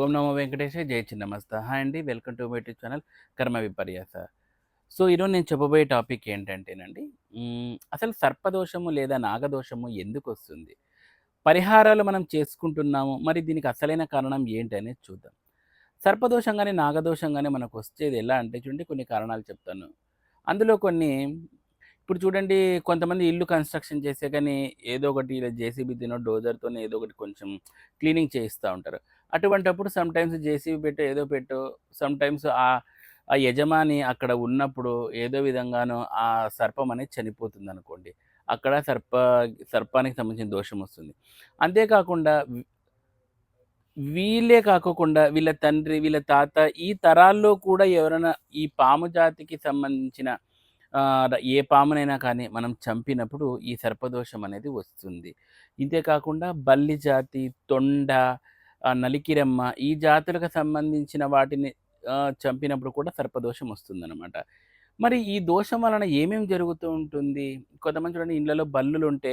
ఓం నమో వెంకటేశ జై చిన్నమస్త. హాయ్ అండి welcome to my YouTube channel Karma Viparyasa. So ఈరోజు నేను చెప్పబోయే టాపిక్ ఏంటంటేనండి అసలు సర్పదోషము లేదా నాగదోషము ఎందుకు వస్తుంది? పరిహారాలు మనం చేసుకుంటున్నాము మరి దీనికి అసలైన కారణం ఏంటి అనేది చూద్దాం. సర్పదోషం కానీ నాగదోషం కానీ మనకు వచ్చేది ఎలా అంటే చూడండి కొన్ని కారణాలు చెప్తాను. అందులో కొన్ని ఇప్పుడు చూడండి కొంతమంది ఇల్లు కన్స్ట్రక్షన్ చేసే కానీ ఏదో ఒకటి ఇలా జేసీబీ తినో డోజర్తో ఏదో ఒకటి కొంచెం క్లీనింగ్ చేయిస్తూ ఉంటారు. అటువంటప్పుడు సమ్టైమ్స్ జేసీబీ పెట్టో ఏదో పెట్టో సమ్టైమ్స్ ఆ ఆ యజమాని అక్కడ ఉన్నప్పుడు ఏదో విధంగానో ఆ సర్పం అనేది చనిపోతుంది అనుకోండి అక్కడ సర్ప సర్పానికి సంబంధించిన దోషం వస్తుంది. అంతేకాకుండా వీళ్ళే కాకోకుండా వీళ్ళ తండ్రి వీళ్ళ తాత ఈ తరాల్లో కూడా ఎవరైనా ఈ పాము జాతికి సంబంధించిన ఏ పామునైనా కానీ మనం చంపినప్పుడు ఈ సర్పదోషం అనేది వస్తుంది ఇంతేకాకుండా బల్లి జాతి తొండ నలికిరమ్మ ఈ జాతులకు సంబంధించిన వాటిని చంపినప్పుడు కూడా సర్పదోషం వస్తుందన్నమాట. మరి ఈ దోషం వలన ఏమేమి జరుగుతూ ఉంటుంది? కొంతమంది చూడండి ఇళ్ళలో బల్లులు ఉంటే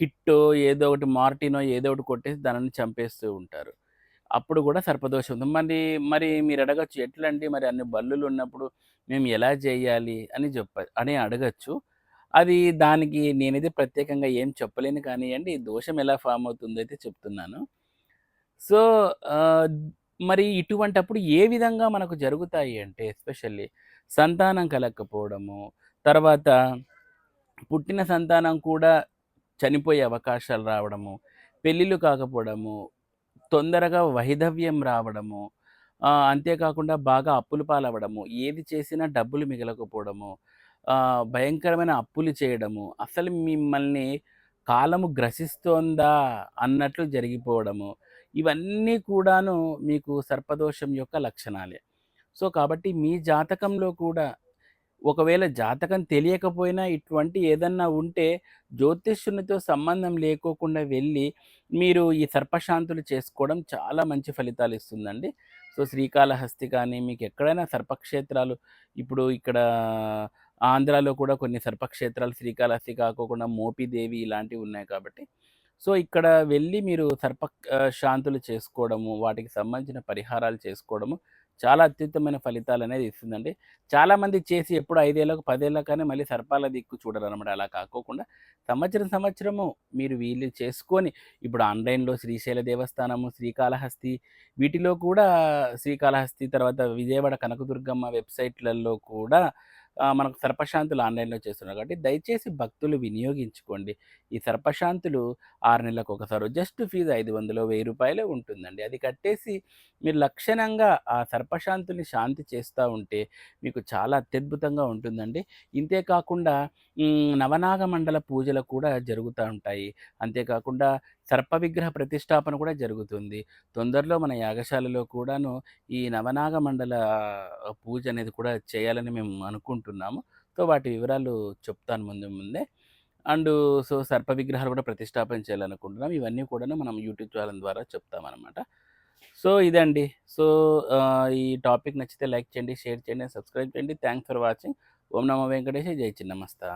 హిట్టో ఏదో ఒకటి మార్టినో ఏదో ఒకటి కొట్టేసి దానిని చంపేస్తూ ఉంటారు. అప్పుడు కూడా సర్పదోషం ఉంది మరి మరి మీరు అడగచ్చు ఎట్లండి మరి అన్ని బల్లులు ఉన్నప్పుడు మేము ఎలా చేయాలి అని చెప్ప అని అడగచ్చు. అది దానికి నేనైతే ప్రత్యేకంగా ఏం చెప్పలేను కానివ్వండి ఈ దోషం ఎలా ఫామ్ అవుతుందో అయితే చెప్తున్నాను. సో మరి ఇటువంటప్పుడు ఏ విధంగా మనకు జరుగుతాయి అంటే ఎస్పెషల్లీ సంతానం కలగకపోవడము తర్వాత పుట్టిన సంతానం కూడా చనిపోయే అవకాశాలు రావడము పెళ్ళిళ్ళు కాకపోవడము తొందరగా వైధవ్యం రావడము అంతేకాకుండా బాగా అప్పులు పాలవ్వడము ఏది చేసినా డబ్బులు మిగలకపోవడము భయంకరమైన అప్పులు చేయడము అసలు మిమ్మల్ని కాలము గ్రసిస్తోందా అన్నట్లు జరిగిపోవడము ఇవన్నీ కూడాను మీకు సర్పదోషం యొక్క లక్షణాలే. సో కాబట్టి మీ జాతకంలో కూడా ఒకవేళ జాతకం తెలియకపోయినా ఇటువంటి ఏదన్నా ఉంటే జ్యోతిష్యునితో సంబంధం లేకోకుండా వెళ్ళి మీరు ఈ సర్పశాంతులు చేసుకోవడం చాలా మంచి ఫలితాలు ఇస్తుందండి. సో శ్రీకాళహస్తి కానీ మీకు ఎక్కడైనా సర్పక్షేత్రాలు ఇప్పుడు ఇక్కడ ఆంధ్రాలో కూడా కొన్ని సర్పక్షేత్రాలు శ్రీకాళహస్తి కాకోకుండా మోపిదేవి ఇలాంటివి ఉన్నాయి కాబట్టి. సో ఇక్కడ వెళ్ళి మీరు సర్ప శాంతులు చేసుకోవడము వాటికి సంబంధించిన పరిహారాలు చేసుకోవడము చాలా అత్యుత్తమైన ఫలితాలు అనేది ఇస్తుందండి. చాలామంది చేసి ఎప్పుడు ఐదేళ్ళకు పదేళ్ళ కానీ మళ్ళీ సర్పాల దిక్కు చూడరు అనమాట అలా కాకోకుండా సంవత్సరం సంవత్సరము మీరు వీళ్ళు చేసుకొని ఇప్పుడు ఆన్లైన్లో శ్రీశైల దేవస్థానము శ్రీకాళహస్తి వీటిలో కూడా శ్రీకాళహస్తి తర్వాత విజయవాడ కనకదుర్గమ్మ వెబ్సైట్లలో కూడా మనకు సర్పశాంతులు ఆన్లైన్లో చేస్తున్నారు. కాబట్టి దయచేసి భక్తులు వినియోగించుకోండి. ఈ సర్పశాంతులు ఆరు నెలలకు ఒకసారి జస్ట్ ఫీజు ఐదు వందలు వెయ్యి రూపాయలే ఉంటుందండి. అది కట్టేసి మీరు లక్షణంగా ఆ సర్పశాంతుల్ని శాంతి చేస్తూ ఉంటే మీకు చాలా అత్యద్భుతంగా ఉంటుందండి. ఇంతేకాకుండా నవనాగ మండల పూజలు కూడా జరుగుతూ ఉంటాయి. అంతేకాకుండా సర్ప విగ్రహ ప్రతిష్టాపన కూడా జరుగుతుంది. తొందరలో మన యాగశాలలో కూడాను ఈ నవనాగ మండల పూజ అనేది కూడా చేయాలని మేము అనుకుంటున్నాము సో వాటి వివరాలు చెప్తాను ముందు ముందే. అండ్ సో సర్ప విగ్రహాలు కూడా ప్రతిష్టాపన చేయాలనుకుంటున్నాం ఇవన్నీ కూడా మనం యూట్యూబ్ ఛానల్ ద్వారా చెప్తామన్నమాట. సో ఇదండి. సో ఈ టాపిక్ నచ్చితే లైక్ చేయండి షేర్ చేయండి సబ్స్క్రైబ్ చేయండి. Thanks for watching. ఓం నమ వెంకటేష్ జై చిన్నమస్తా.